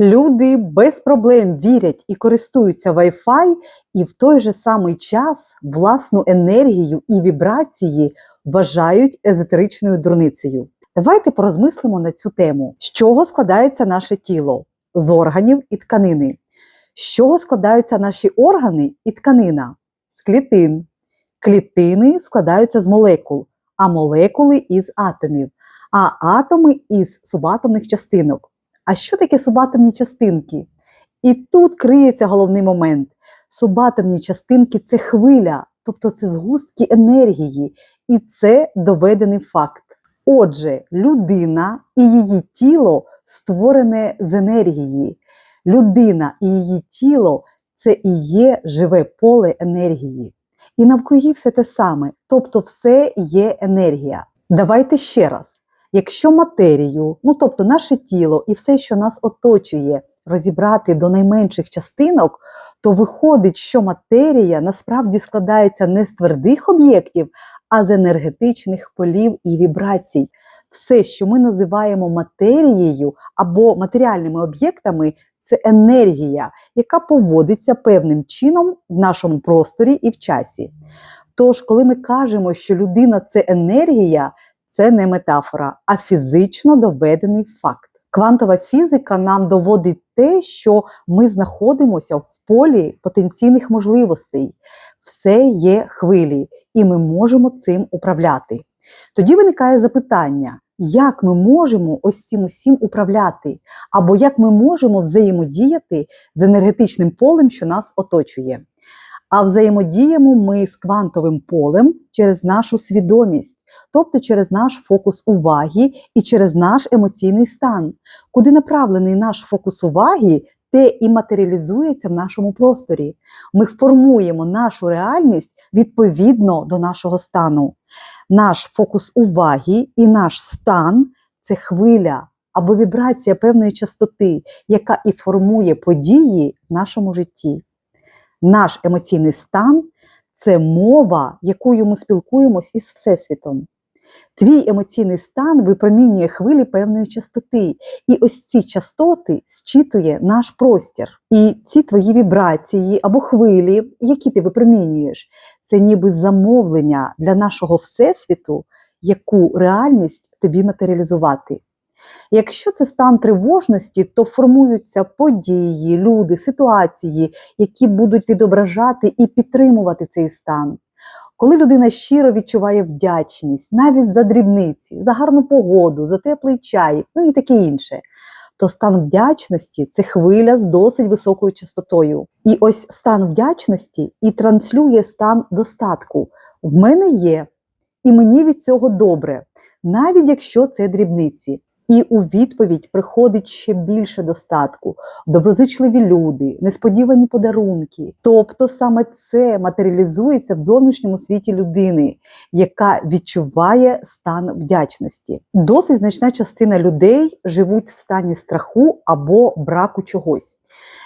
Люди без проблем вірять і користуються Wi-Fi, і в той же самий час власну енергію і вібрації вважають езотеричною дурницею. Давайте порозмислимо на цю тему. З чого складається наше тіло? З органів і тканини. З чого складаються наші органи і тканина? З клітин. Клітини складаються з молекул, а молекули із атомів, а атоми із субатомних частинок. А що таке субатомні частинки? І тут криється головний момент. Субатомні частинки це хвиля, тобто це згустки енергії, і це доведений факт. Отже, людина і її тіло створене з енергії. Людина і її тіло це і є живе поле енергії. І навкруги все те саме, тобто все є енергія. Давайте ще раз. Якщо матерію, ну тобто наше тіло і все, що нас оточує, розібрати до найменших частинок, то виходить, що матерія насправді складається не з твердих об'єктів, а з енергетичних полів і вібрацій. Все, що ми називаємо матерією або матеріальними об'єктами, це енергія, яка поводиться певним чином в нашому просторі і в часі. Тож, коли ми кажемо, що людина це енергія, це не метафора, а фізично доведений факт. Квантова фізика нам доводить те, що ми знаходимося в полі потенційних можливостей. Все є хвилі, і ми можемо цим управляти. Тоді виникає запитання, як ми можемо ось цим усім управляти, або як ми можемо взаємодіяти з енергетичним полем, що нас оточує. А взаємодіємо ми з квантовим полем через нашу свідомість, тобто через наш фокус уваги і через наш емоційний стан. Куди направлений наш фокус уваги, те і матеріалізується в нашому просторі. Ми формуємо нашу реальність відповідно до нашого стану. Наш фокус уваги і наш стан це хвиля або вібрація певної частоти, яка і формує події в нашому житті. Наш емоційний стан це мова, якою ми спілкуємось із Всесвітом. Твій емоційний стан випромінює хвилі певної частоти, і ось ці частоти зчитує наш простір. І ці твої вібрації або хвилі, які ти випромінюєш, це ніби замовлення для нашого всесвіту, яку реальність тобі матеріалізувати. Якщо це стан тривожності, то формуються події, люди, ситуації, які будуть відображати і підтримувати цей стан. Коли людина щиро відчуває вдячність, навіть за дрібниці, за гарну погоду, за теплий чай, ну і таке інше, то стан вдячності це хвиля з досить високою частотою. І ось стан вдячності і транслює стан достатку. В мене є, і мені від цього добре, навіть якщо це дрібниці. І у відповідь приходить ще більше достатку, доброзичливі люди, несподівані подарунки. Тобто саме це матеріалізується в зовнішньому світі людини, яка відчуває стан вдячності. Досить значна частина людей живуть в стані страху або браку чогось.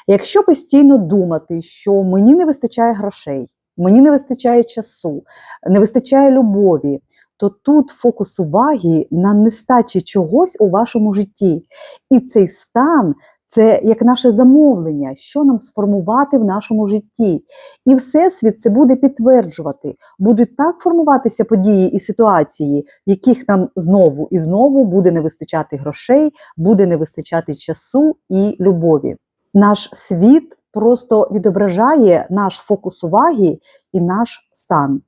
Якщо постійно думати, що мені не вистачає грошей, мені не вистачає часу, не вистачає любові то тут фокус уваги на нестачі чогось у вашому житті. І цей стан це як наше замовлення, що нам сформувати в нашому житті. І Всесвіт це буде підтверджувати, будуть так формуватися події і ситуації, в яких нам знову і знову буде не вистачати грошей, буде не вистачати часу і любові. Наш світ просто відображає наш фокус уваги і наш стан.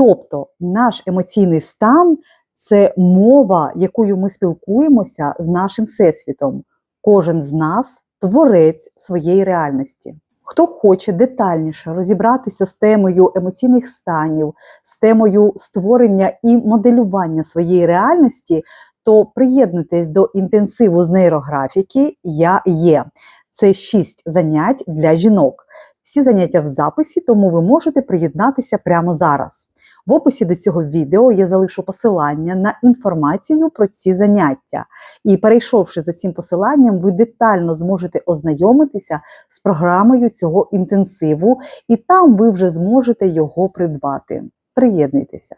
Тобто наш емоційний стан це мова, якою ми спілкуємося з нашим всесвітом. Кожен з нас творець своєї реальності. Хто хоче детальніше розібратися з темою емоційних станів, з темою створення і моделювання своєї реальності, то приєднуйтесь до інтенсиву з нейрографіки Я є. Це шість занять для жінок. Всі заняття в записі, тому ви можете приєднатися прямо зараз. В описі до цього відео я залишу посилання на інформацію про ці заняття. І перейшовши за цим посиланням, ви детально зможете ознайомитися з програмою цього інтенсиву, і там ви вже зможете його придбати. Приєднуйтеся!